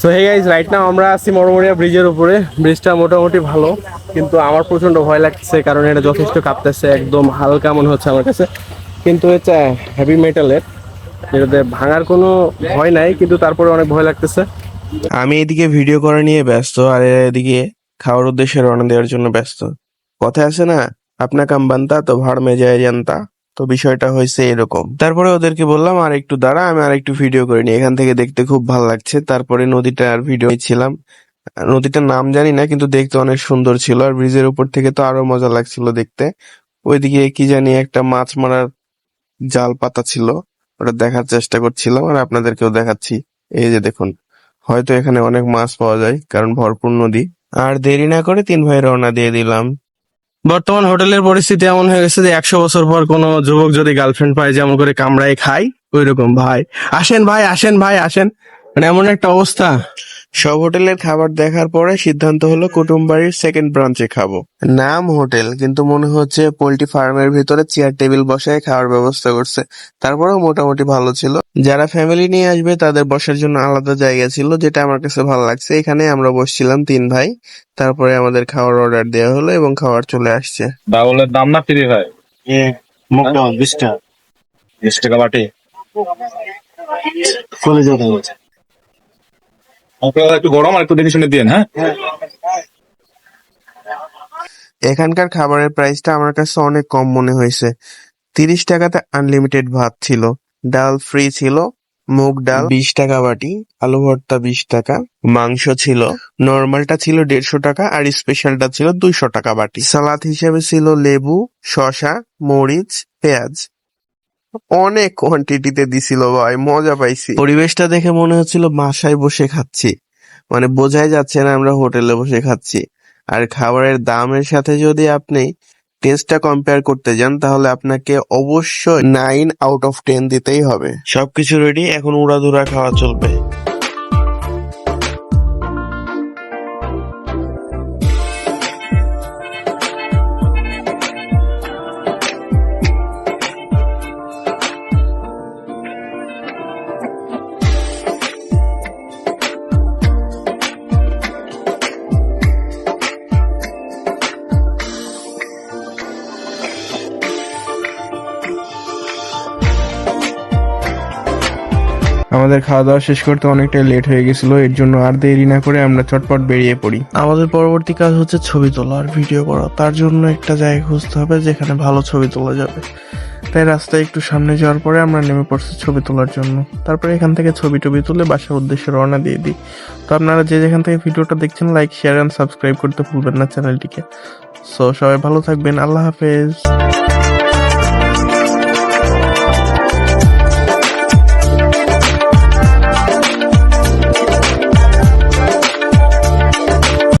So hey guys right now আমরা আছি মরমরিয়া ব্রিজের উপরে। ব্রিজটা মোটামুটি ভালো, কিন্তু আমার প্রচণ্ড ভয় লাগছে কারণ এটা যথেষ্ট কাঁপতেছে, একদম হালকা মনে হচ্ছে আমার কাছে। কিন্তু এটা হেভি মেটালের যেটাতে ভাঙার কোনো ভয় নাই, কিন্তু তারপরে অনেক ভয় লাগতেছে। আমি এদিকে ভিডিও করা নিয়ে ব্যস্ত, আর এদিকে খাওয়ার উদ্দেশ্যে রওনা দেওয়ার জন্য ব্যস্ত। কথায় আছে না, আপনা কাম বানতা তো ভাড় মে যায় জানতা। তো বিষয়টা হয়েছে এরকম। তারপরে ওদেরকে বললাম, আর একটু দাঁড়া, আমি আর একটু ভিডিও করে নিই। এখান থেকে দেখতে খুব ভালো লাগছে। তারপরে নদীটার ভিডিও ছিলাম। নদীটার নাম জানি না, কিন্তু দেখতে অনেক সুন্দর ছিল। আর ব্রিজের উপর থেকে তো আরও মজা লাগছিল দেখতে। ওইদিকে কি জানি একটা মাছ মারার জাল পাতা ছিল, ওটা দেখার চেষ্টা করছিলাম আর আপনাদেরকেও দেখাচ্ছি। এই যে দেখুন, হয়তো এখানে অনেক মাছ পাওয়া যায়, কারণ ভরপুর নদী। আর দেরি না করে তিন ভাই রওনা দিয়ে দিলাম। বর্তমান হোটেলের পরিস্থিতি এমন হয়ে গেছে যে একশো বছর পর কোন যুবক যদি গার্লফ্রেন্ড পায়, যেমন করে কামড়ায় খায় ওই রকম ভাই। আসেন ভাই আসেন ভাই, আসেন। মানে এমন একটা অবস্থা। সব হোটেলের খাবার দেখার পরে সিদ্ধান্ত হলো কুটুমবাড়ির সেকেন্ড ব্রাঞ্চে খাব। নাম হোটেল কিন্তু মনে হচ্ছে পোল্ট্রি ফার্মের ভিতরে চেয়ার টেবিল বসায় খাওয়ার ব্যবস্থা করছে। তারপরেও মোটামুটি ভালো ছিল। যারা ফ্যামিলি নিয়ে আসবে তাদের বসার জন্য আলাদা জায়গা ছিল যেটা আমার কাছে ভালো লাগছে। এখানে আমরা বসছিলাম তিন ভাই। তারপরে আমাদের খাওয়ার অর্ডার দেওয়া হলো এবং খাবার চলে আসছে। ডাউলের দাম না ফ্রি ভাই? মুগ ডাল বিশটা। বিশ টাকা বাটি। কলেজে একটু গরম আর একটু দেখে শুনে হ্যাঁ? এখানকার খাবারের প্রাইসটা আমার কাছে অনেক কম মনে হয়েছে। তিরিশ টাকাতে আনলিমিটেড ভাত ছিল, ডাল ফ্রি ছিল, মুগ ডাল বিশ টাকা বাটি, আলু ভর্তা বিশ টাকা, মাংস ছিল, নর্মালটা ছিল দেড়শো টাকা আর স্পেশালটা ছিল দুইশো টাকা বাটি। সালাদ হিসেবে ছিল লেবু, শসা, মরিচ, পেঁয়াজ। অনেক কোয়ান্টিটিতে দিছিল ভাই, মজা পাইছি। পরিবেশটা দেখে মনে হচ্ছিল বাসায় বসে খাচ্ছি। মানে বোঝাই যাচ্ছে না আমরা হোটেলে বসে খাচ্ছি। আর খাবারের দামের সাথে যদি আপনি টেস্টটা কম্পেয়ার করতে যান, তাহলে আপনাকে অবশ্যই নাইন আউট অফ টেন দিতেই হবে। সবকিছু রেডি এখন উড়াধুরা খাওয়া চলবে। আমাদের খাওয়া দাওয়া শেষ করতে অনেকটাই লেট হয়ে গেছিল, এর জন্য আর দেরি না করে আমরা চটপট বেরিয়ে পড়ি। আমাদের পরবর্তী কাজ হচ্ছে ছবি তোলা আর ভিডিও করা। তার জন্য একটা জায়গা খুঁজতে হবে যেখানে ভালো ছবি তোলা যাবে। তাই রাস্তায় একটু সামনে যাওয়ার পরে আমরা নেমে পড়ছি ছবি তোলার জন্য। তারপরে এখান থেকে ছবি টবি তুলে বাসার উদ্দেশ্যে রওনা দিয়ে দিই। তো আপনারা যে যেখান থেকে ভিডিওটা দেখছেন লাইক শেয়ার অ্যান্ড সাবস্ক্রাইব করতে ভুলবেন না চ্যানেলটিকে। সো সবাই ভালো থাকবেন। আল্লাহ হাফেজ।